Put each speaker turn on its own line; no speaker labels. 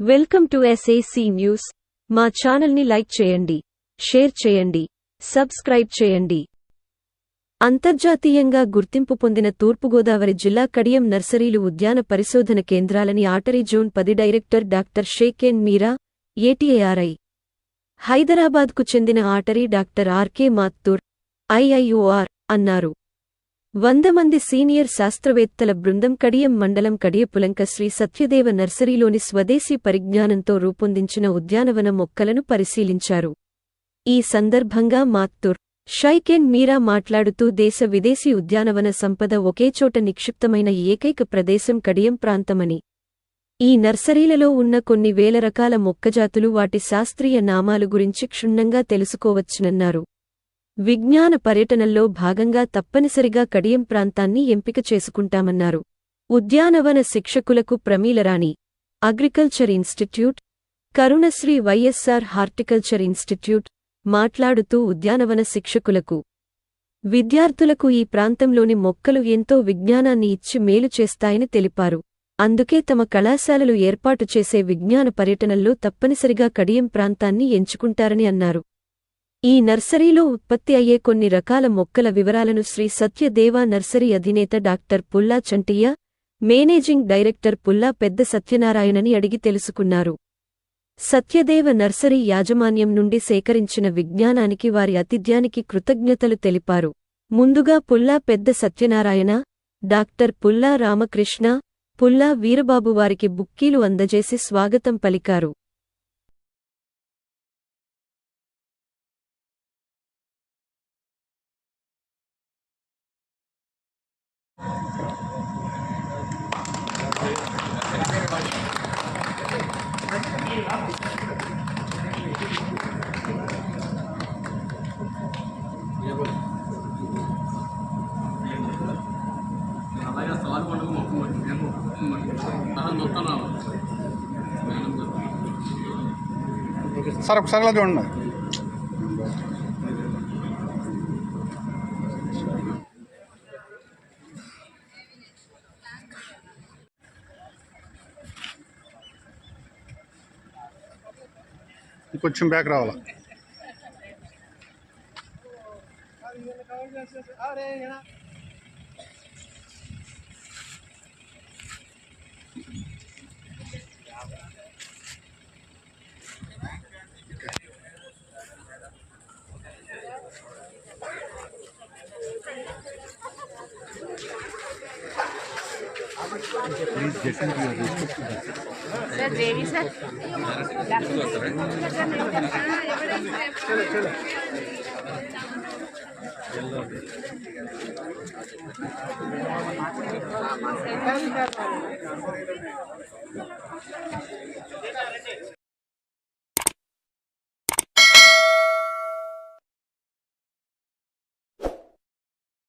Welcome to SAC news మా ఛానల్ని like చేయండి షేర్ చేయండి సబ్స్క్రైబ్ చేయండి. అంతర్జాతీయంగా గుర్తింపు పొందిన తూర్పుగోదావరి జిల్లా కడియం నర్సరీలు ఉద్యాన పరిశోధన కేంద్రాలని ఆటరీ జోన్ పది డైరెక్టర్ డాక్టర్ షేకేన్ మీరా ఏటీఏఆర్ఐ హైదరాబాద్కు చెందిన ATARI doctor RK Mathur IIOR అన్నారు. వంద మంది సీనియర్ శాస్త్రవేత్తల బృందం కడియం మండలం కడియపులంక శ్రీ సత్యదేవ నర్సరీలోని స్వదేశీ పరిజ్ఞానంతో రూపొందించిన ఉద్యానవన మొక్కలను పరిశీలించారు. ఈ సందర్భంగా మాత్తూర్ షైకెన్ మీరా మాట్లాడుతూ దేశ విదేశీ ఉద్యానవన సంపద ఒకేచోట నిక్షిప్తమైన ఏకైక ప్రదేశం కడియం ప్రాంతమని. ఈ నర్సరీలలో ఉన్న కొన్ని వేల రకాల మొక్కజాతులు వాటి శాస్త్రీయ నామాలు గురించి క్షుణ్ణంగా తెలుసుకోవచ్చునన్నారు. విజ్ఞాన పర్యటనల్లో భాగంగా తప్పనిసరిగా కడియం ప్రాంతాన్ని ఎంపిక చేసుకుంటామన్నారు. ఉద్యానవన శిక్షకులకు Pramilarani agriculture institute Karunasri YSR horticulture institute మాట్లాడుతూ ఉద్యానవన శిక్షకులకు విద్యార్థులకు ఈ ప్రాంతంలోని మొక్కలు ఎంతో విజ్ఞానాన్ని ఇచ్చి మేలు చేస్తాయని తెలిపారు. అందుకే తమ కళాశాలలు ఏర్పాటు చేసే విజ్ఞాన పర్యటనల్లో తప్పనిసరిగా కడియం ప్రాంతాన్ని ఎంచుకుంటారని అన్నారు. ఈ నర్సరీలో ఉత్పత్తి అయ్యే కొన్ని రకాల మొక్కల వివరాలను శ్రీ సత్యదేవా నర్సరీ అధినేత doctor Pulla Chantiah managing director పుల్లా పెద్ద సత్యనారాయణని అడిగి తెలుసుకున్నారు. సత్యదేవ నర్సరీ యాజమాన్యం నుండి సేకరించిన విజ్ఞానానికి వారి అతిథ్యానికి కృతజ్ఞతలు తెలిపారు. ముందుగా పుల్లా పెద్ద సత్యనారాయణ డాక్టర్ పుల్లా రామకృష్ణ పుల్లా వీరబాబు వారికి బుక్కీలు అందజేసి స్వాగతం పలికారు.
అలాగే సార్ పండుగ మొత్తం మొత్తం రావాలి
సార్ ఒకసారి అలా చూడండి ఇంకొంచెం బ్యాక్ రావాలా?
Please getting to sir Devi sir चलो चलो Thank you.